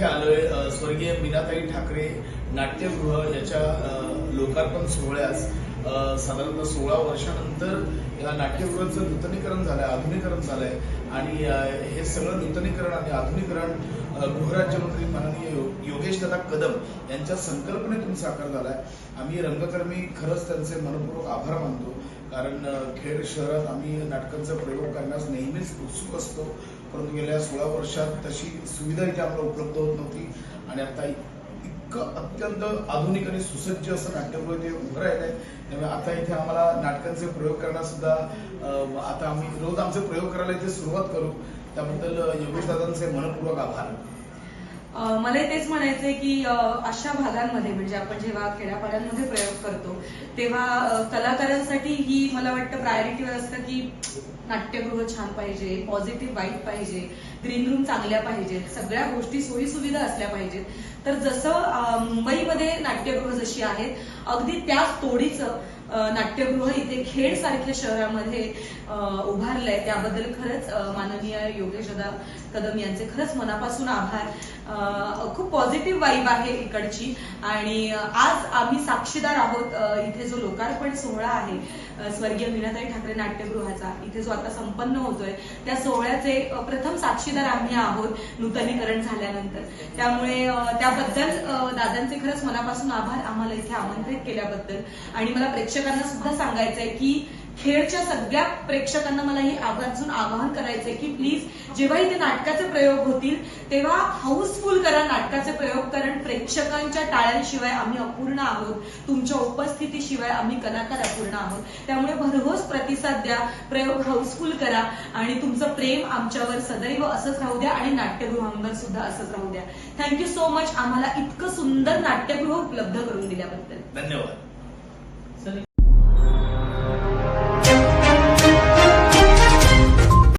इथे आलोय. स्वर्गीय मीनाताई ठाकरे नाट्यगृह याच्या लोकार्पण सोहळ्यास साधारणतः सोळा वर्षानंतर या नाट्यगृहाचं नूतनीकरण झालंय आधुनिकरण झालंय. आणि हे सगळं नूतनीकरण आणि आधुनिकरण गृहराज्यमंत्री माननीय यो- दादा कदम यांच्या संकल्पनेतून साकार झालाय. आम्ही रंगकर्मी खरंच त्यांचे मनपूर्वक आभार मानतो. कारण खेड शहरात आम्ही नाटकांचा प्रयोग करण्यास नेहमीच उत्सुक असतो. परंतु गेल्या सोळा वर्षात तशी सुविधा इथे आम्हाला उपलब्ध होत नव्हती. आणि आता इतकं अत्यंत आधुनिक आणि सुसज्ज असं नाट्यगृह इथे उभं आहे त्यामुळे आता इथे आम्हाला नाटकांचे प्रयोग करण्यास सुद्धा आता आम्ही रोज आमचे प्रयोग करायला इथे सुरुवात करू. त्याबद्दल योगेश दादांचे मनपूर्वक आभार. मला तेच म्हणायचंय की अशा भागांमध्ये म्हणजे आपण जेव्हा खेड्यापाड्यांमध्ये प्रयोग करतो तेव्हा कलाकारांसाठी ही मला वाटतं प्रायोरिटीवर असतं की नाट्यगृह छान पाहिजे पॉझिटिव्ह वाईट पाहिजे ग्रीन रूम चांगल्या पाहिजेत सगळ्या गोष्टी सोयी सुविधा असल्या पाहिजेत. तर जसं मुंबईमध्ये नाट्यगृह जशी आहेत अगदी त्याच तोडीचं नाट्यगृह इथे खेड सारख्या शहरामध्ये उभारलंय. त्याबद्दल खरंच माननीय योगेश दादा कदम यांचे खरंच मनापासून आभार. खूप पॉझिटिव्ह वाईब आहे इकडची. आणि आज आम्ही साक्षीदार आहोत इथे जो लोकार्पण सोहळा आहे स्वर्गीय मीनाताई ठाकरे नाट्यगृहाचा. इथे जो आता संपन्न होतोय त्या सोहळ्याचे प्रथम साक्षीदार आम्ही आहोत नूतनीकरण झाल्यानंतर. त्यामुळे त्याबद्दल दादांचे खरंच मनापासून आभार. आम्हाला इथे आमंत्रित केल्याबद्दल. आणि मला प्रेक्षक प्रेक्षकांना सुद्धा सांगायचंय की खेळच्या सगळ्या प्रेक्षकांना मला हे आवर्जून आवाहन करायचंय की प्लीज जेव्हा इथे नाटकाचे प्रयोग होतील तेव्हा हाऊसफुल करा नाटकाचे प्रयोग कारण प्रेक्षकांच्या टाळ्यांशिवाय आम्ही अपूर्ण आहोत. तुमच्या उपस्थितीशिवाय आम्ही कलाकार अपूर्ण आहोत. त्यामुळे भरघोस प्रतिसाद द्या प्रयोग हाऊसफुल करा आणि तुमचं प्रेम आमच्यावर सदैव असंच राहू द्या आणि नाट्यगृहांवर सुद्धा असंच राहू द्या. थँक्यू सो मच आम्हाला इतकं सुंदर नाट्यगृह उपलब्ध करून दिल्याबद्दल. धन्यवाद.